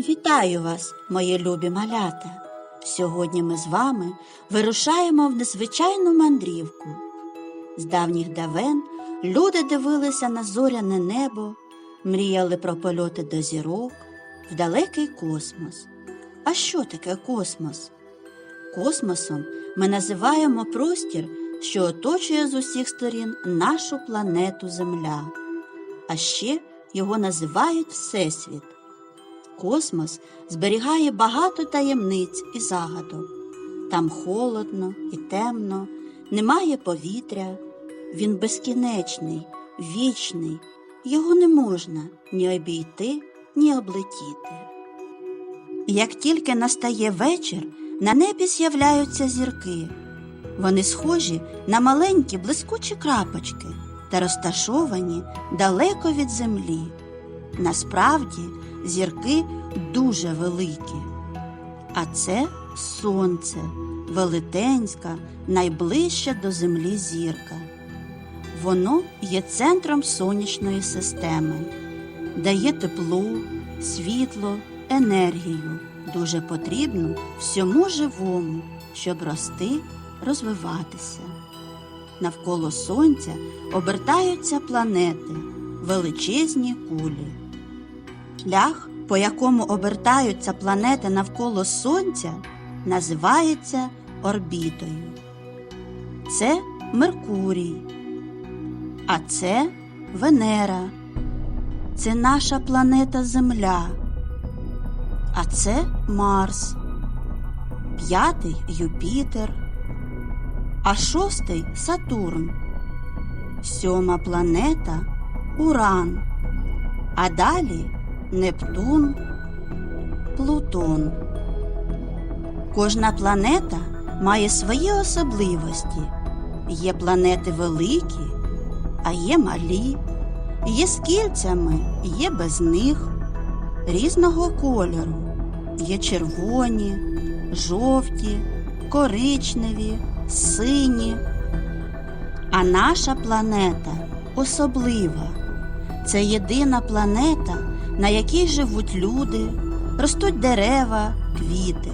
Вітаю вас, мої любі малята! Сьогодні ми з вами вирушаємо в незвичайну мандрівку. З давніх давен люди дивилися на зоряне небо, мріяли про польоти до зірок, в далекий космос. А що таке космос? Космосом ми називаємо простір, що оточує з усіх сторін нашу планету Земля. А ще його називають Всесвіт. Космос зберігає багато таємниць і загадок. Там холодно і темно, немає повітря. Він безкінечний, вічний, його не можна ні обійти, ні облетіти. Як тільки настає вечір, на небі з'являються зірки. Вони схожі на маленькі блискучі крапочки та розташовані далеко від землі. Насправді зірки дуже великі. А це сонце, велетенська, найближча до землі зірка. Воно є центром сонячної системи, дає тепло, світло, енергію, дуже потрібну всьому живому, щоб рости, розвиватися. Навколо сонця обертаються планети, величезні кулі. Шлях, по якому обертаються планети навколо Сонця, називається орбітою. Це Меркурій, а це Венера. Це наша планета Земля. А це Марс, п'ятий Юпітер, а шостий Сатурн, сьома планета Уран, а далі Нептун, Плутон. Кожна планета має свої особливості. Є планети великі, а є малі, є з кільцями, є без них, різного кольору. Є червоні, жовті, коричневі, сині. А наша планета особлива. Це єдина планета, на якій живуть люди, ростуть дерева, квіти,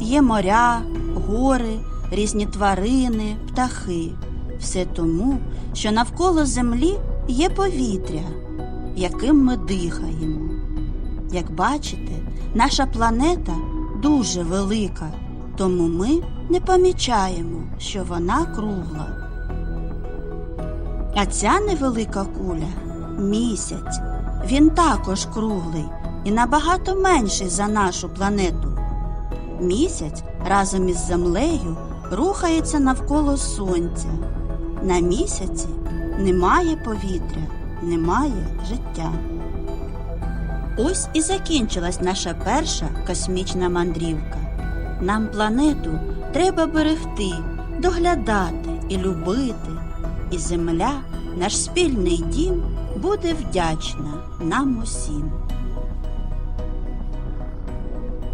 є моря, гори, різні тварини, птахи. Все тому, що навколо землі є повітря, яким ми дихаємо. Як бачите, наша планета дуже велика, тому ми не помічаємо, що вона кругла. А ця невелика куля місяць. Він також круглий і набагато менший за нашу планету. Місяць разом із землею рухається навколо сонця. На місяці немає повітря, немає життя. Ось і закінчилась наша перша космічна мандрівка. Нам планету треба берегти, доглядати і любити, і земля, наш спільний дім, буде вдячна нам усім.